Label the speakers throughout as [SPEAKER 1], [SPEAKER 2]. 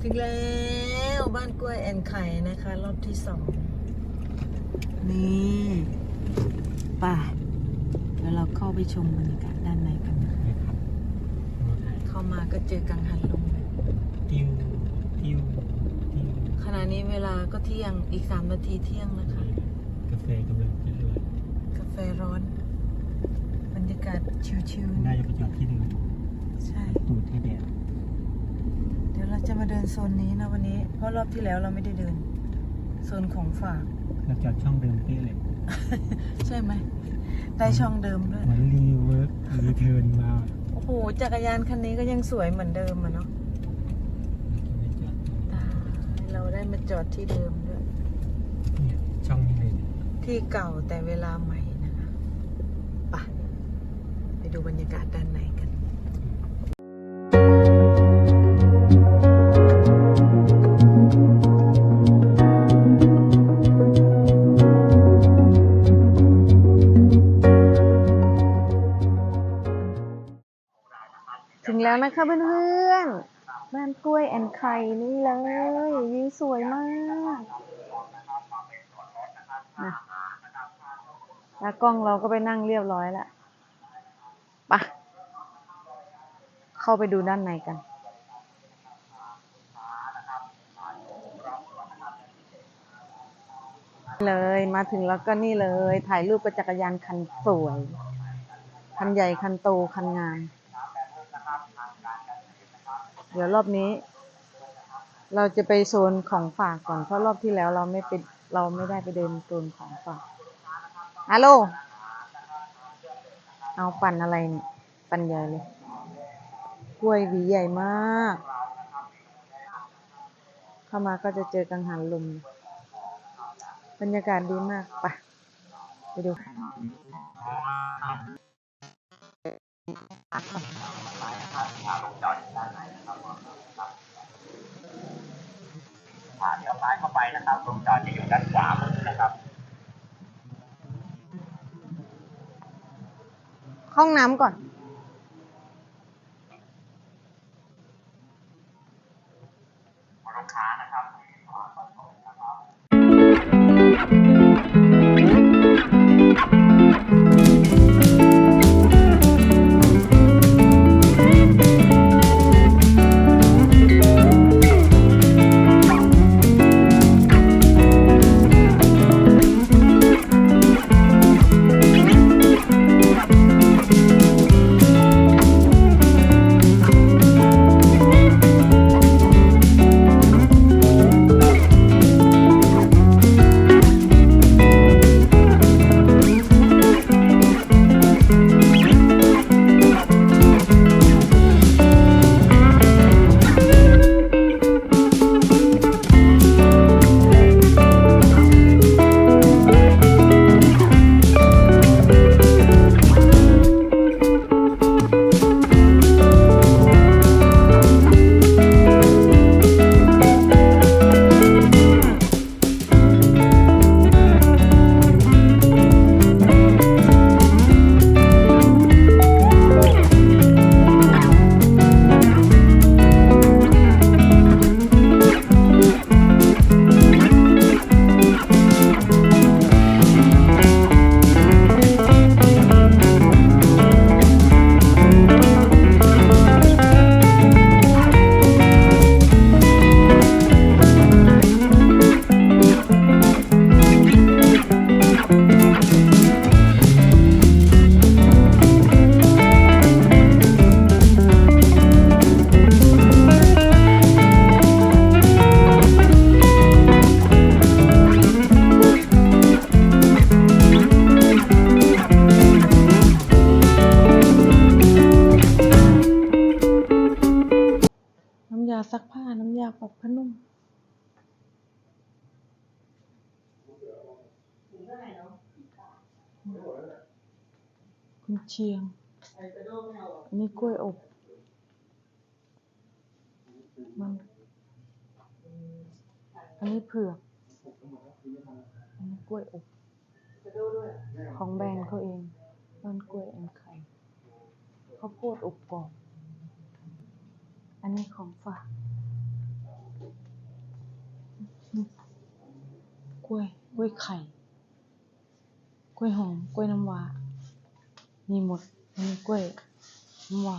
[SPEAKER 1] ถึงแล้วบ้านกล้วยแอนไข่นะคะ รอบที่สองนี่ป่ะเดี๋ยวเราเข้าไปชมบรรยากาศด้านในกันนะ
[SPEAKER 2] นะครับรถไถ
[SPEAKER 1] เข้ามาก็เจอกังหันลม
[SPEAKER 2] ติ้วติ้วติ้ว
[SPEAKER 1] ขณะนี้เวลาก็เที่ยงอีกสามนาทีเที่ยงนะคะ
[SPEAKER 2] กาแฟกำลังจะเดือด
[SPEAKER 1] กาแฟร้อน บรรยากาศชิว
[SPEAKER 2] น่าจะไปจอดที่เดิม
[SPEAKER 1] ๆใช่
[SPEAKER 2] ตูดให้แดด
[SPEAKER 1] เดี๋ ยวเราจะมาเดินโซนนี้นะวันนี้ เพราะรอบที่แล้วเราไม่ได้เดิน โซนของฝาก
[SPEAKER 2] แล้วจอดช่องเดิมเป๊ะเลย
[SPEAKER 1] ใช่ไหมได้ช่องเดิมด้วย
[SPEAKER 2] เหมือนรีเวิร์กรีเทิร์นมา
[SPEAKER 1] โอ้โหจักรยานคันนี้ก็ยังสวยเหมือนเดิมอะเนาะ
[SPEAKER 2] ไม่จอด
[SPEAKER 1] ตายเราได้มาจอดที่เดิมด้วย
[SPEAKER 2] เนี่ยช่องนี้เลย
[SPEAKER 1] ที่เก่าแต่เวลาใหม่นะคะไปะไปดูบรรยากาศด้านใน ค่ะเพื่อนๆ บ้านกล้วยแอนไข่นี่เลยวิวสวยมากนะตากล้องเราก็ไปนั่งเรียบร้อยแล้วไปะเข้าไปดูด้านในกัน เลยมาถึงแล้วก็นี่เลย ถ่ายรูปกับจักรยานคันสวย คันใหญ่คันโตคันงาม เดี๋ยวรอบนี้ เราจะไปโซนของฝากก่อน เพราะรอบที่แล้วเราไม่ไปเราไม่ได้ไปเดินโซนของฝากฮัลโหล เอาปั่นอะไรเนี่ยปั่นใหญ่เลย กล้วยหวีใหญ่มาก เข้ามาก็จะเจอกังหันลม บรรยากาศดีมากไปไปดู
[SPEAKER 3] อ่าายเข้าไปนะครับลงจอดจะอยู่ด้านขวามือนะครับ
[SPEAKER 1] ห้องน้ำก่อน
[SPEAKER 3] ลูกค้านะครับ
[SPEAKER 1] น้ นี่กล้วยอบ มัน อันนี้เผือก อันนี้กล้วยอบ ของแบรนด์เขาเองต้นกล้วยอันไข่ข้าวโพดอบกรอบ อันนี้ของฝากกล้วย กล้วยไข่ กล้วยหอม กล้วยน้ำว้ามีหมด มีกล้วยน้ำว้า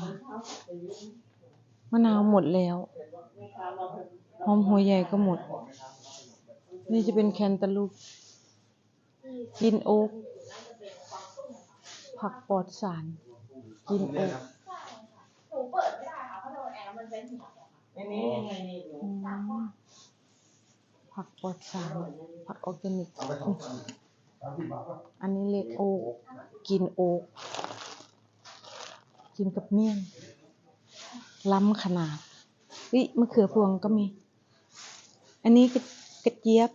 [SPEAKER 1] มะนาวหมดแล้วหอมหัวใหญ่ก็หมด นี่จะเป็นแคนตาลูปกินโอ๊กผักปลอดสาร กินโอ๊ก
[SPEAKER 4] หนูเปิดไม่ได้ค่ะเพราะโดนแอร์มันเป็นหัว
[SPEAKER 1] อืมผักปลอดสาร ผักออร์แกนิก อันนี้เรียกโอ๊กกินโอ๊ก กินกับเมี่ยง ล้ำขนาดวิมะเขือพวงก็มี อันนี้กระเจี๊ยบ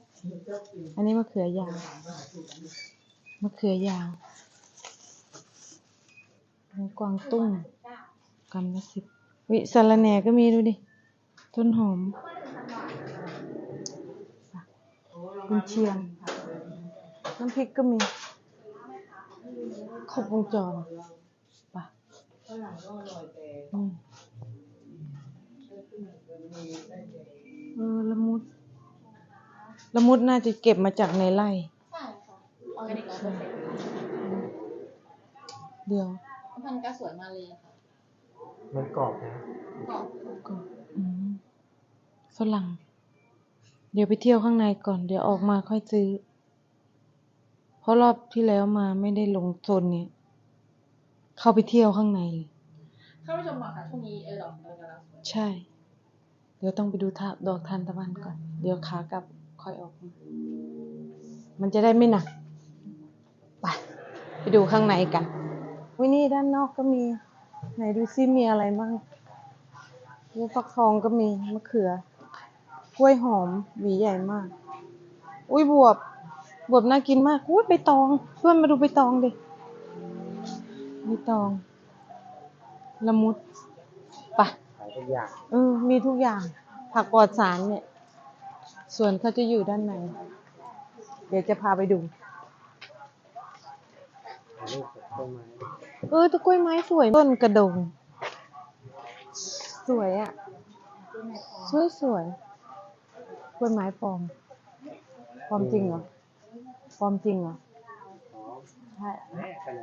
[SPEAKER 1] อันนี้มะเขือยาวมะเขือยาวกวางตุ้งกำละสิบวิสารแหน่ก็มีดูดิ ต้นหอมกุนเชียง น้ำพริกก็มีครบวงจร อืมเออละมุด ละมุดน่าจะเก็บมาจากในไร่
[SPEAKER 4] ใช่ค่ะออร์แกนิกร้อยเปอร์เซ็นต์
[SPEAKER 1] เดี๋ยว
[SPEAKER 4] พันธุ์ก็สวยมาเลยค่ะ
[SPEAKER 5] มันกรอบนะ
[SPEAKER 4] กรอบ
[SPEAKER 1] ก็อืมฝรั่ง เดี๋ยวไปเที่ยวข้างในก่อน เดี๋ยวออกมาค่อยซื้อ เพราะรอบที่แล้วมาไม่ได้ลงโซนเนี้ย เข้าไปเที่ยวข้างในเลย
[SPEAKER 4] ท่านผู้ชมบอกค่ะช่วงนี้เออดอกเออกำลังสวย
[SPEAKER 1] ใช่ เดี๋ยวต้องไปดูทาดอกทานตะวันก่อน เดี๋ยวขากลับค่อยออกมามันจะได้ไม่หนักไปไปดูข้างในกันวินี่ด้านนอกก็มี ไหนดูซิมีอะไรบ้างลูกฟักทองก็มีมะเขือกล้วยหอมหวีใหญ่มาก อุ้ยบวบบวบน่ากินมากอุ้ยใบตองเพื่อนมาดูใบตองดิ ใบตอง ละมุดไปะ
[SPEAKER 5] ขายทุกอย่าง
[SPEAKER 1] เออ มีทุกอย่าง ผักปลอดสารเนี่ย ส่วนเขาจะอยู่ด้านในเดี๋ยวจะพาไปดู
[SPEAKER 5] ถ่ายรูปกับต้นไม้
[SPEAKER 1] เออตะกล้วยไม้สวย ต้นกระดง สวยอะ่ะ สวยสวยกล้วยไม้ปลอมปลอมจริงเหรอปลอมจริงเหรอ
[SPEAKER 5] อ๋อ
[SPEAKER 1] ใช่
[SPEAKER 5] แม่กัน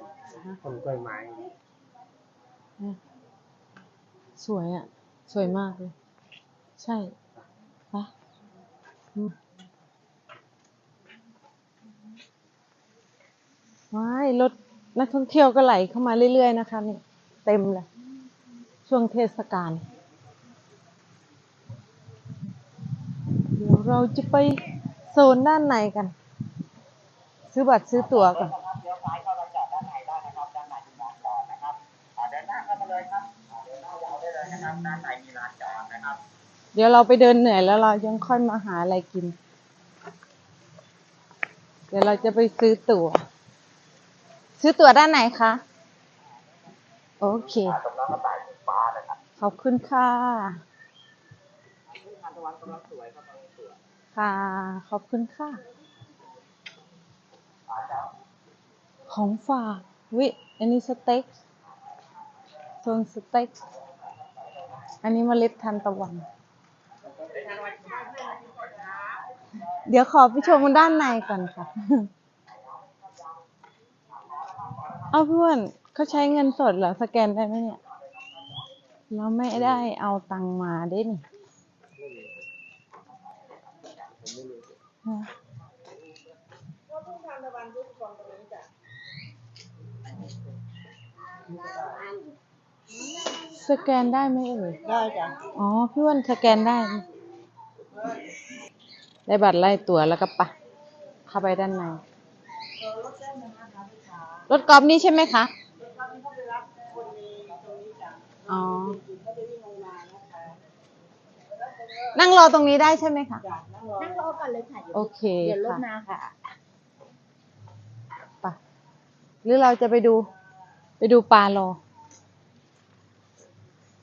[SPEAKER 5] ต้นกล้วยไม้
[SPEAKER 1] สวยอะ่ะ สวยมากเลย ใช่ปะว้ายรถนักท่องเที่ยวก็ไหลเข้ามาเรื่อยๆนะคะนี่เต็มเลย ช่วงเทศกาลเดี๋ยวเราจะไปโซนด้านในกัน ซื้อบัตรซื้อตั๋วก่อน
[SPEAKER 6] นะครับด้านในมีลานจอดนะครับ เดี๋ยวเรา
[SPEAKER 1] ไปเดินเหนื่อยแล้วเรายังค่อยมาหาอะไรกิน เดี๋ยวเราจะไปซื้อตั๋ว ซื้อตั๋วด้านไหนคะ โอเค
[SPEAKER 6] ตรงนั้นก็ต่ายสีฟ้านะครับ
[SPEAKER 1] ขอบคุณค่ะ
[SPEAKER 6] ทานตะวันกำลังสวยครับกำลังสวย
[SPEAKER 1] ค่ะ ขอบคุณค่ะ ของฝากวิอันนี้สเต็กโซนสเต็ก อันนี้เมล็ดทานตะวัน เดี๋ยวขอไปชมด้านในก่อนค่ะ เอาเพื่อนเขาใช้เงินสดเหรอ สแกนได้ไหมเนี่ย เราไม่ได้เอาตังมาได้นี่ฮะ สแกนได้ไหมเอ่ย
[SPEAKER 4] ได้จ้ะ
[SPEAKER 1] อ๋อ พี่อ้วันสแกนได้ ได้บัตรไล่ตั๋วแล้วก็ปะ เข้าไปด้านใน รถกอล์ฟนี่ใช่ไหมคะ อ๋อ นั่งรอตรงนี้ได้ใช่ไหมคะ
[SPEAKER 4] นั่งรอก่อนเลยค่ะ
[SPEAKER 1] โอเค
[SPEAKER 4] เดี๋ยวรถ
[SPEAKER 1] ค่ะ
[SPEAKER 4] มาค่ะ
[SPEAKER 1] ไปหรือเราจะไปดู ไปดูปลารอ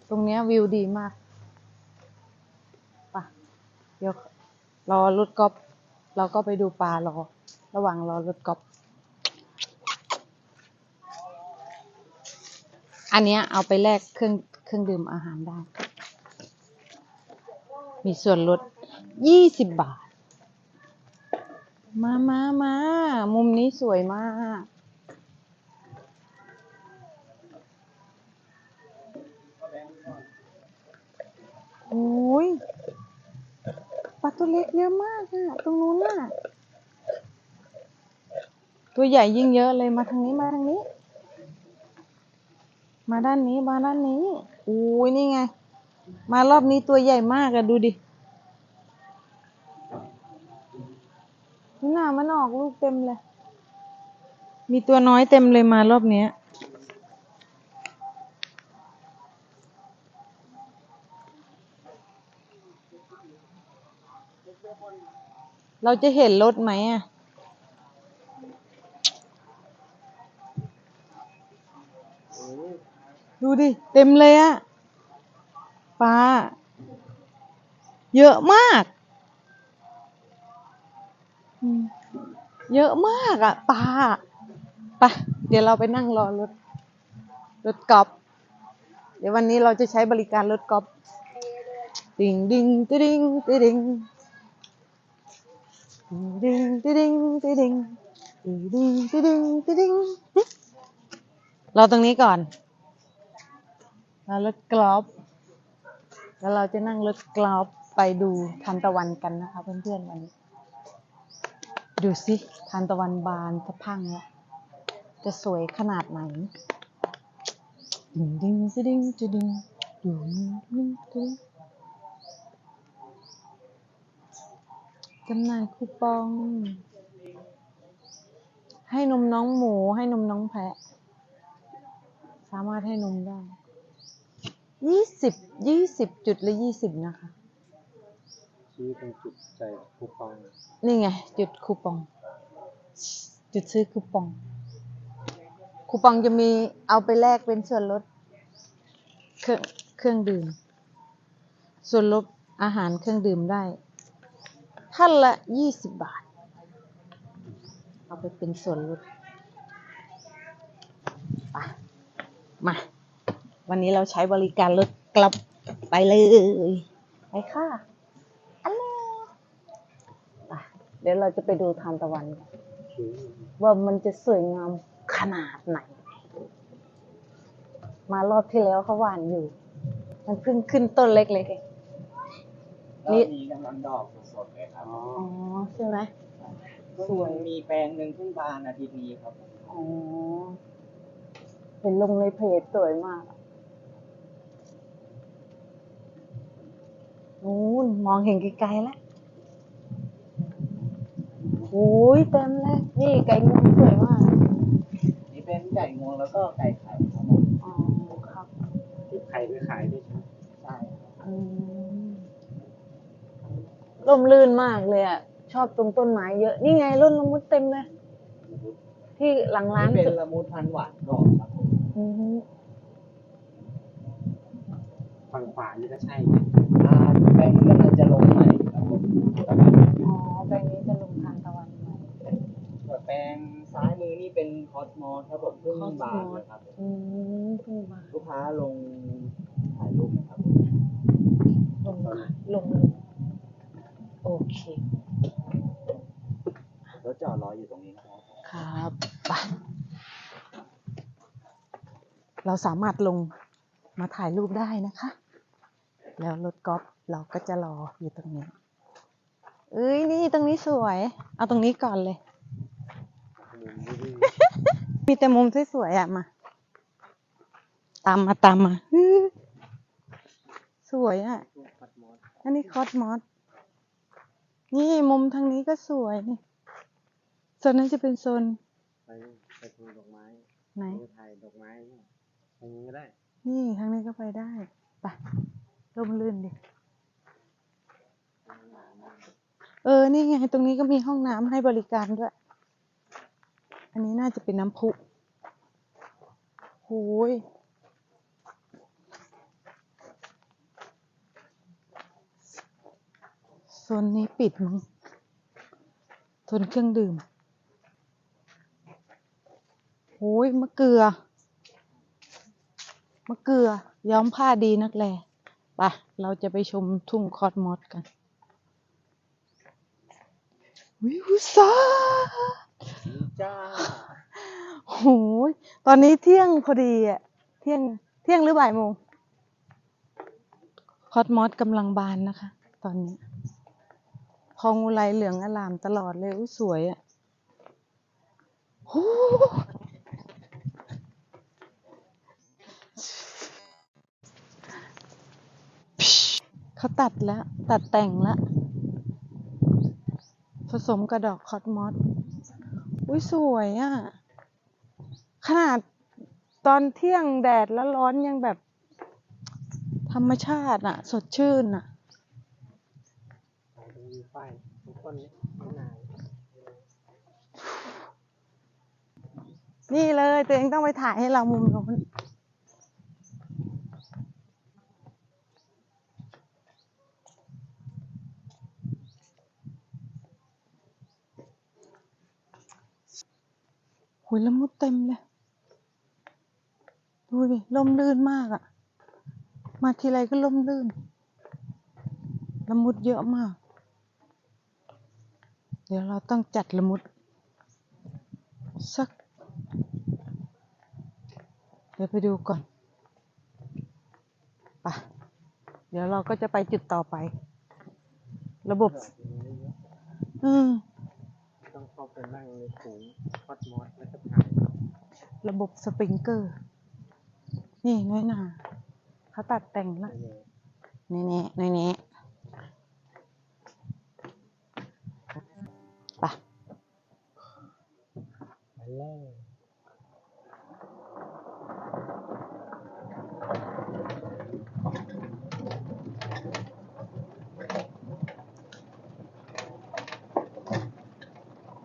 [SPEAKER 1] ตรงเนี้ยวิวดีมากไปเดี๋ยวรอรถกอล์ฟเราก็ไปดูปลารอ ระหว่างรอรถกอล์ฟอันเนี้ยเอาไปแลกเครื่องเครื่องดื่มอาหารได้ มีส่วนลดยี่สิบบาท มามามา มุมนี้สวยมาก โอ้ยปลาตัวเล็กเยอะมากอะตรงนู้นน่ะตัวใหญ่ยิ่งเยอะเลยมาทางนี้มาทางนี้ มาด้านนี้มาด้านนี้โอ้ยนี่ไง มารอบนี้ตัวใหญ่มากอะดูดินี่น่ะมันออกลูกเต็มเลย มีตัวน้อยเต็มเลยมารอบเนี้ย เราจะเห็นรถไหมอะ ดูดิ เต็มเลยอะปลาเยอะมาก เยอะมากอะปลาไปเดี๋ยวเราไปนั่งรอรถ รถกอล์ฟเดี๋ยววันนี้เราจะใช้บริการรถกอล์ฟดิงดิงติดิงติดิง ดิงดิดิงดิดิงดิงดิดิงดิดิงเราตรงนี้ก่อน เรารถกรอบ แล้วเราจะนั่งรถกรอบไปดูทานตะวันกันนะคะเพื่อนๆวันนี้ ดูสิทานตะวันบานสะพังแล้วจะสวยขนาดไหนดิงดิงดิดิงดิดิงดิงดิงดิง จำหน่ายคูปอง ให้นมน้องหมู ให้นมน้องแพะ สามารถให้นมได้ ยี่สิบ ยี่สิบจุดละยี่สิบนะคะ
[SPEAKER 5] ชี้ตรงจุดใจคูปอง
[SPEAKER 1] นี่ไง จุดคูปอง จุดซื้อคูปอง คูปองจะมีเอาไปแลกเป็นส่วนลด เครื่องเครื่องดื่ม ส่วนลดอาหารเครื่องดื่มได้ ท่านละยี่สิบบาท เอาไปเป็นส่วนลดไปมา วันนี้เราใช้บริการรถกลับไปเลยไปค่ะอันนี้ไเดี๋ยวเราจะไปดูทานตะวันกัน ว่ามันจะสวยงามขนาดไหน มารอบที่แล้วเขาหวานอยู่ มันเพิ่งขึ้นต้นเล็กๆเอง
[SPEAKER 6] รอบนี้กำลังดอก สดๆเลยครับ
[SPEAKER 1] อ๋อใช่ไหม
[SPEAKER 6] สวย มีแปลงหนึ่งเพิ่งบานอาทิตย์นี้ครับ
[SPEAKER 1] อ๋อ เห็นลงในเพจสวยมากอะนู้นมองเห็นไกลๆแล้วโอ้ยเต็มเลย นี่ไก่งวงสวยมาก
[SPEAKER 6] นี่เป็นไก่งวงแล้วก็ไก่ไข่ครับผม
[SPEAKER 1] อ๋อ ครับ
[SPEAKER 5] ที่ใครไปขายด้วยใช่ไหม
[SPEAKER 6] ใช่
[SPEAKER 1] อืม ร่มรื่นมากเลยอะ ชอบตรงต้นไม้เยอะ นี่ไงร่นละมุดเต็มเลย ที่หลังร้าน
[SPEAKER 6] นี่เป็น
[SPEAKER 1] สุด
[SPEAKER 6] ละมุดพันธุ์หวานกรอบครับผม
[SPEAKER 1] อือฮึ
[SPEAKER 5] ฝั่งขวานี่ก็ใช่ไหม
[SPEAKER 6] อ่าแปลงนี้กำลังจะลงใหม่ครับผม
[SPEAKER 1] อ๋อแปลงนี้จะลงทานตะวันไหม
[SPEAKER 6] ส่วนแปลงซ้ายมือนี่เป็นคอสมอสครับผมเพิ่งบานเลยครับ
[SPEAKER 1] อืมเพิ่งมา
[SPEAKER 6] ลูกค้าลงถ่ายรูปไหมครับ
[SPEAKER 1] ลงค่ะลงลง โอเค
[SPEAKER 6] รถจอดรออยู่ตรงนี้นะครับ
[SPEAKER 1] ครับไปเราสามารถลงมาถ่ายรูปได้นะคะ แล้วรถกอล์ฟเราก็จะรออยู่ตรงนี้ เอ้ยนี่ตรงนี้สวย เอาตรงนี้ก่อนเลย
[SPEAKER 5] มุมนี้
[SPEAKER 1] มีแต่มุมสวยๆอะมา ตามมาตามมาอื้อสวยอะ
[SPEAKER 5] ปัดมอส
[SPEAKER 1] อันนี้คอสมอส นี่มุมทางนี้ก็สวยนี่โซนนั้นจะเป็นโซน
[SPEAKER 5] ไปไปดูดอกไม้
[SPEAKER 1] ไหน
[SPEAKER 5] ไปถ่ายดอกไม้เนี่ยตรงนี้ก็ได้
[SPEAKER 1] นี่ทางนี้ก็ไปได้ไปร่มรื่นดิเออ นี่ไง ตรงนี้ก็มีห้องน้ำให้บริการด้วย อันนี้น่าจะเป็นน้ำพุโหย โซนนี้ปิดมั้งโซนเครื่องดื่มโอ้ยมะเกลือ มะเกลือ ย้อมผ้าดีนักแลไปเราจะไปชมทุ่งคอสมอสกัน วิวิวซา
[SPEAKER 5] จ้า
[SPEAKER 1] โอ้โหตอนนี้เที่ยงพอดีอะเที่ยง เที่ยงหรือบ่ายโมง คอสมอสกำลังบานนะคะ ตอนนี้พ องอุไรเหลืองอลามตลอดเลยอุ้สวยอะโอ้เขาตัดแล้ว ตัดแต่งแล้วผสมกระดอกคอสมอสอุ้ยสวยอะ่ะ ขนาดตอนเที่ยงแดดแล้วร้อนยังแบบ ธรรมชาติอะ สดชื่นอะ
[SPEAKER 5] ไฟทุกคนไม่นาน
[SPEAKER 1] นี่เลยตัวเองต้องไปถ่ายให้เรามุมโน้นหุยละมุดเต็มเลย ดูดิล่มลื่นมากอะมาทีไรก็ล่มลื่นละมุดเยอะมาก เดี๋ยวเราต้องจัดละมุด สัก เดี๋ยวไปดูก่อนไปเดี๋ยวเราก็จะไปจุดต่อไป ระบบ อืม
[SPEAKER 5] ต้องเข้าไปนั่งในถุงคอดมอสแล้วก็ถ่าย
[SPEAKER 1] ระบบสปริงเกอร์ นี่น้อยหนาเขาตัดแต่งแล้ว
[SPEAKER 5] ไปเลย
[SPEAKER 1] แน่แน่แน่แน่ไป
[SPEAKER 5] ไปเลย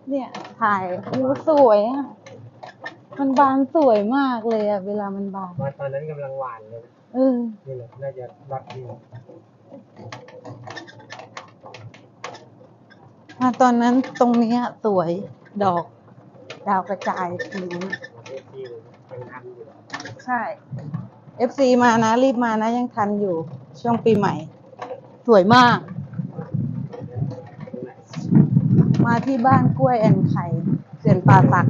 [SPEAKER 1] เนี่ยถ่ายอู้สวยอะมันบานสวยมากเลยอะเวลามันบาน
[SPEAKER 5] มาตอนนั้นกำลังหวานเลย
[SPEAKER 1] เออ
[SPEAKER 5] นี่แหละน่าจะรักดี
[SPEAKER 1] มาตอนนั้นตรงเนี้ยสวยดอก ดาวกระจายสี
[SPEAKER 5] ประเทศที่ยังทำอยู่
[SPEAKER 1] ใช่ FC มานะ รีบมานะ ยังทันอยู่ช่วงปีใหม่ สวยมาก
[SPEAKER 5] ตรงไหน
[SPEAKER 1] มาที่บ้านกล้วยแอนไข่เขื่อนป่าสัก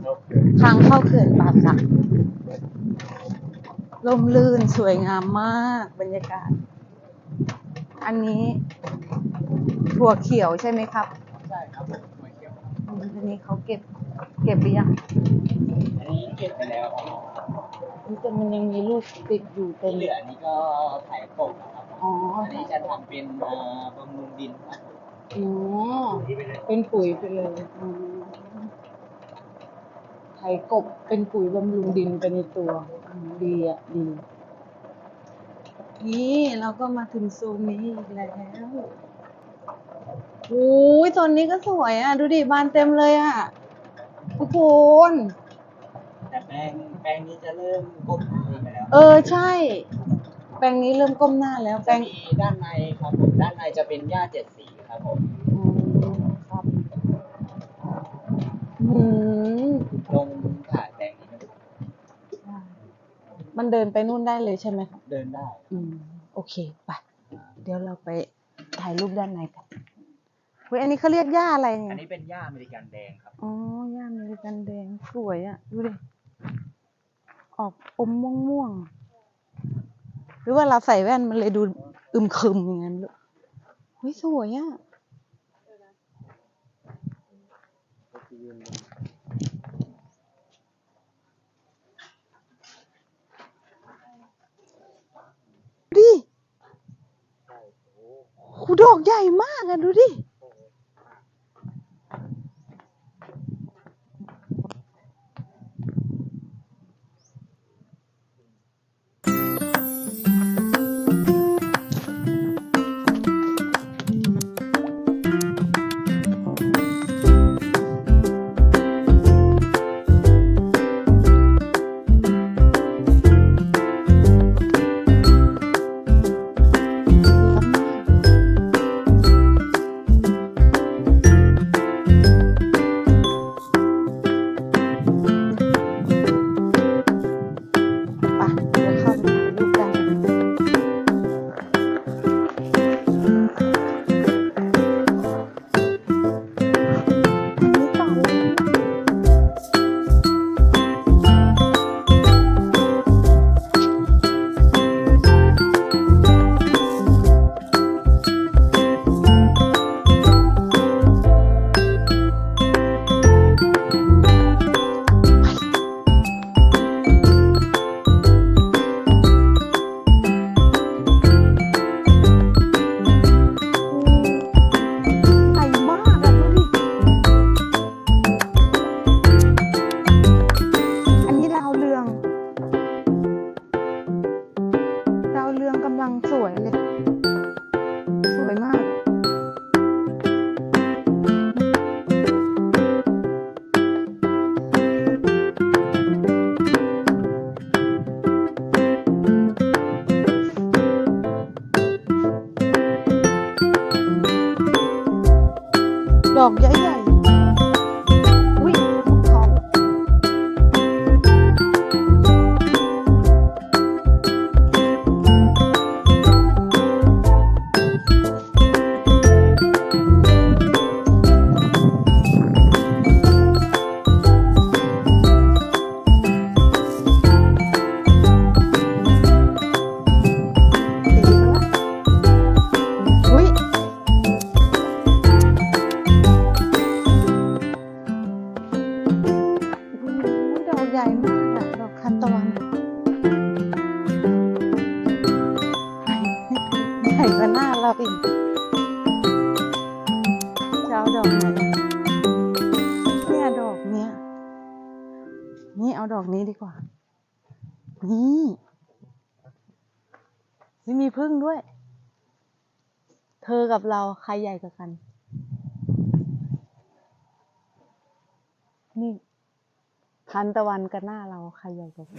[SPEAKER 5] เขา
[SPEAKER 1] ทางเข้าเขื่อนป่าสักร่มรื่นสวยงามมากบรรยากาศ อันนี้ถั่วเขียวใช่ไหมครับ
[SPEAKER 5] ใช่ครับผมมาเก็บ
[SPEAKER 1] อืมอันนี้เขาเก็บ เก็บหรือยัง
[SPEAKER 5] อันนี้เก็บไปแล้วครับ
[SPEAKER 1] นี่แต่มันยังมีลูกติดอยู่เต็ม
[SPEAKER 5] ที่เหลือนี่ก็ถ่ายกบนะครับ
[SPEAKER 1] อ๋อ
[SPEAKER 5] อันนี้จะทำเป็นเอ่อบำรุงดินครับ
[SPEAKER 1] อ๋อ
[SPEAKER 5] ที่ไปเลย
[SPEAKER 1] เป็นปุ๋ยไปเลยอืมไถกบเป็นปุ๋ยบำรุงดินไปในตัวอืมดีอะ ดี นี่เราก็มาถึงโซนนี้อีกแล้วโอ้ยโซนนี้ก็สวยอะ ดูดิบานเต็มเลยอะทุกคน
[SPEAKER 5] แต่แปลงแปลงนี้จะเริ่มก้มหน้าไปแล้ว
[SPEAKER 1] เออใช่ แปลงนี้เริ่มก้มหน้าแล้ว แปล
[SPEAKER 5] จะ
[SPEAKER 1] ง
[SPEAKER 5] มีด้านในครับผมด้านในจะเป็นหญ้าเจ็ดสีครับผม
[SPEAKER 1] อืมครับอืม
[SPEAKER 5] ลงถ่ายแปลงนี้นะครับ
[SPEAKER 1] มันเดินไปนู่นได้เลยใช่ไหมครับ
[SPEAKER 5] เดินได้
[SPEAKER 1] อืม โอเค ไป เดี๋ยวเราไปถ่ายรูปด้านในกัน เฮ้ยอันนี้เขาเรียกหญ้าอะไร
[SPEAKER 5] อั
[SPEAKER 1] เนี่
[SPEAKER 5] น
[SPEAKER 1] ย
[SPEAKER 5] นี้เป็นหญ้าอเมริกันแดงครับ
[SPEAKER 1] อ๋อหญ้าอเมริกันแดงสวยอะ่ะ ดูดิ ออกอมม่วงม่วงๆหรือว่าเราใส่แว่นมันเลยดูอึมครึมอย่างนั้นลูกเฮ้ยสวยอะ่ะ ดูดิโหดอกใหญ่มากอะดูดิ กับเราใครใหญ่กว่ากัน นี่ทันตะวันกับหน้าเราใครใหญ่กว่ากัน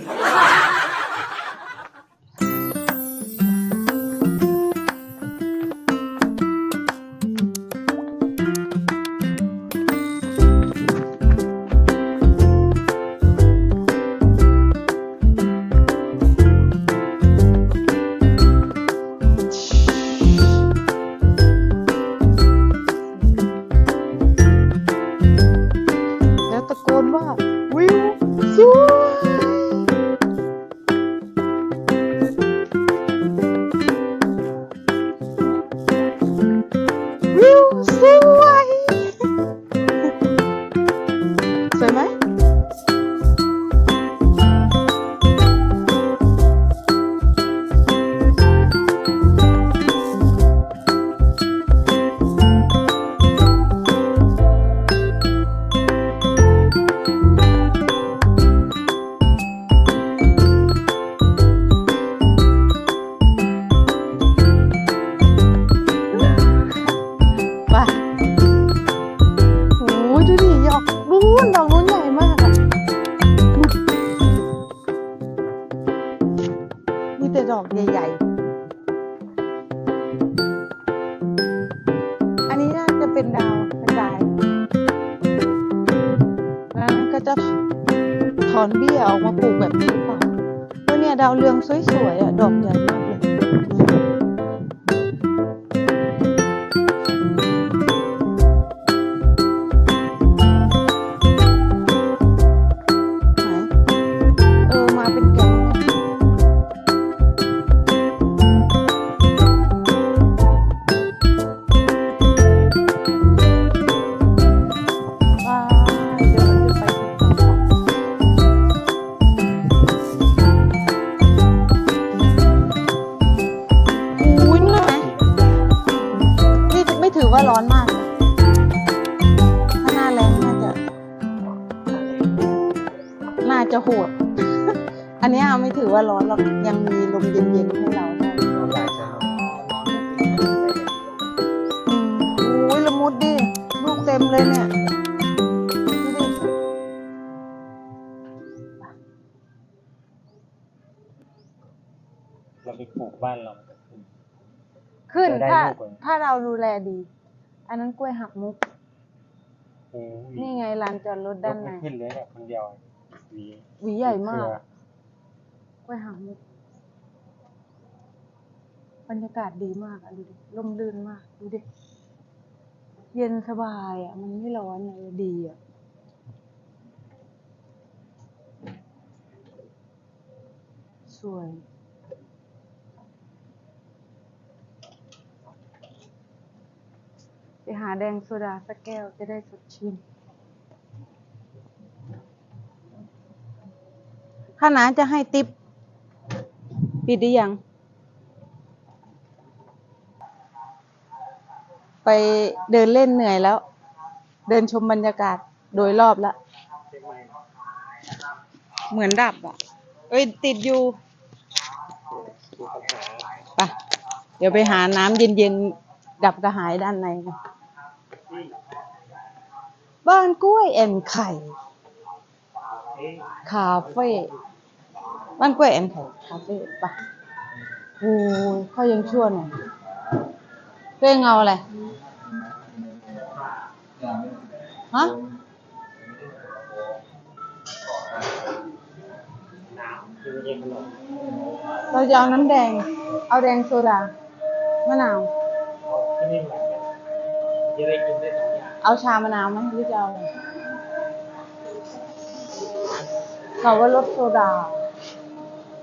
[SPEAKER 1] จะโหด อันเนี้ยไม่ถือว่าร้อนหรอกยังมีลมเย็นๆให้เราได้
[SPEAKER 5] เราอยากจะเอา
[SPEAKER 1] อืมโอ้ยละมุดดิ ลูกเต็มเลยเนี่ยดูดิ
[SPEAKER 5] เราไปปลูกบ้านเรามันจะขึ้น
[SPEAKER 1] ขึ้น
[SPEAKER 5] จะได้
[SPEAKER 1] ถ้า
[SPEAKER 5] ลูกกว่านี้
[SPEAKER 1] ถ้าเราดูแลดี อันนั้นกล้วยหักมุก
[SPEAKER 5] โอ้ย
[SPEAKER 1] นี่ไงลานจอดรถด้านใน
[SPEAKER 5] ยกไม่ขึ้นเลยเนี่ยคนเดียว หวี
[SPEAKER 1] หวีใหญ่มาก
[SPEAKER 5] ก
[SPEAKER 1] ล้วยหักมุกบรรยากาศดีมากอะดูดิร่มรื่นมาก ดูดิ เย็นสบายอะมันไม่ร้อนเลยดีอะสวย ไปหาแดงโซดาสักแก้วจะได้สดชื่น ข้านาจะให้ติปปิดหรือยัง ไปเดินเล่นเหนื่อยแล้ว เดินชมบรรยากาศโดยรอบแล้ว เหมือนดับอะ เอ้ย ติดอยู่
[SPEAKER 5] ดูปัญหา
[SPEAKER 1] ไปเดี๋ยวไปหาน้ำเย็นๆ ดับกระหายด้านในกันบ้านกล้วยแอนไข่
[SPEAKER 5] เอ๊ะ
[SPEAKER 1] คาเฟ่ บ้านกล้วยแอนไข่คาเฟ่ปะโอ้ยเขายังชั่วหน่อยเป้งเอาอะไร ฮะ
[SPEAKER 5] เรา
[SPEAKER 1] จะเอาน้ำแดง เอาแดงโซดามะนาว
[SPEAKER 5] เอาง
[SPEAKER 1] เอาชามะนาวไหมหรือจะเอาอะไรเขาว่ารสโซดา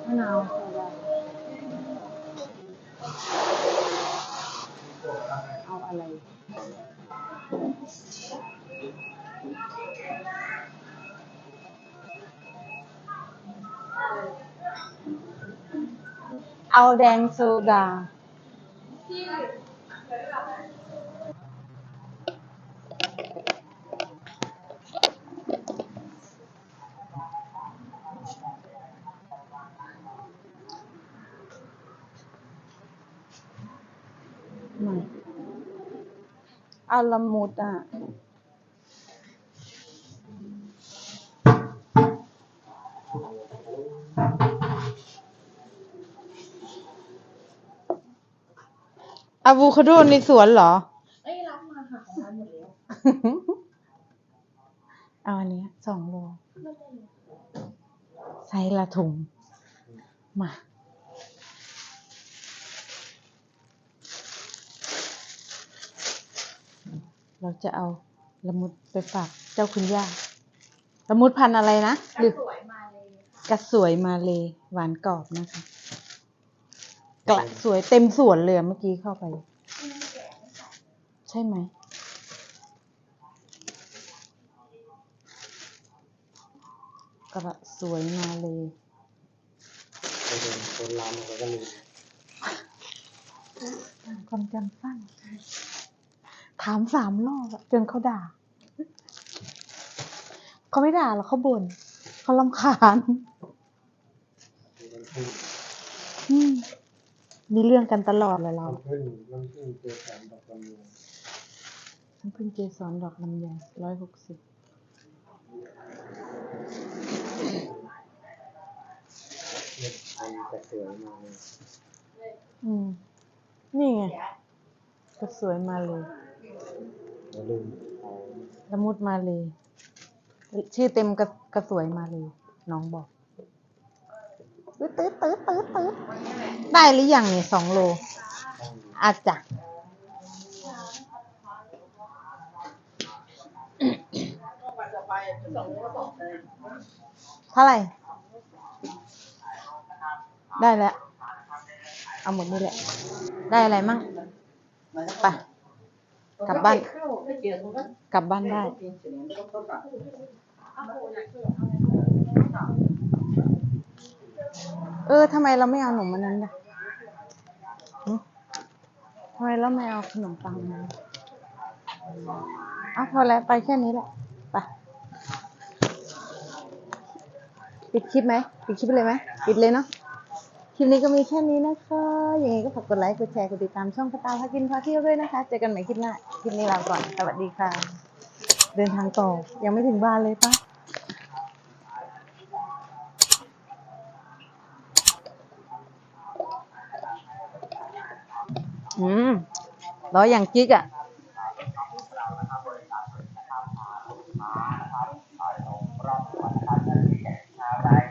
[SPEAKER 1] มะนาวโซดาเอาอะไรเอาแดงโซดา อาลมุดอะอะโวคาโดในสวนเหรอ
[SPEAKER 4] เอ้ยรับมาค่ะของร้านหมดแล้ว
[SPEAKER 1] เอาอันเนี้ยสองโล
[SPEAKER 4] ไม่ได้เลย
[SPEAKER 1] ใส่ละถุง มา เราจะเอาละมุดไปฝากเจ้าคุณย่าละมุดพันธุ์อะไรนะหรือ
[SPEAKER 4] สวยมาเลย
[SPEAKER 1] กระสวยมาเลยหวานกรอบนะคะกระสวยเต็มสวนเลยอะเมื่อกี้เข้าไป ใช่ไหม กระสวยมาเลย
[SPEAKER 5] เป็นคนรำแล้วก็มี
[SPEAKER 1] ความจำสั้น ถามสามรอบอะจนเขาด่า เขาไม่ด่าหรอกเขาบ่นเขาลำคาญ
[SPEAKER 5] น้ำผึ้ง
[SPEAKER 1] อืมมีเรื่องกันตลอดเลยเรา
[SPEAKER 5] น้ำผึ้งน้ำผึ้งเจอสามดอกลำไย
[SPEAKER 1] น้ำพึ่งเจสอนดอกลำไยร้อยหกสิบ
[SPEAKER 5] เม็ดพันธุ์จะสวยมาเลย
[SPEAKER 1] อืม นี่ไงกระสวยมาเลย
[SPEAKER 5] อย่าลืมเอา
[SPEAKER 1] ละมุดมาเลย ชื่อเต็มกระกระสวยมาเลยน้องบอกตืดตืดตืดตืดตืดได้หรือยังเนี่ยสองโล อาจจะเท่าไหร่ ได้แล้ว เอาหมดนี่แหละ ได้อะไรมั่งไป กลับบ้าน กลับบ้านได้ เออทำไมเราไม่เอาขนมมันนั้นล่ะหึทำไมเราไม่เอาขนมปังนั้นเอาพอแล้วไปแค่นี้แหละไปปิดคลิปไหมปิดคลิปเลยไหมปิดเลยเนาะ คลิปนี้ก็มีแค่นี้นะคะยังไงก็ฝากกดไลค์กดแชร์กดติดตามช่องพระตาพากินพาเที่ยวด้วยนะคะ เจอกันใหม่คลิปหน้าคลิปนี้ลาก่อนสวัสดีค่ะ เดินทางต่อยังไม่ถึงบ้านเลยปะอืมร้อยอย่างจิ๊กอะ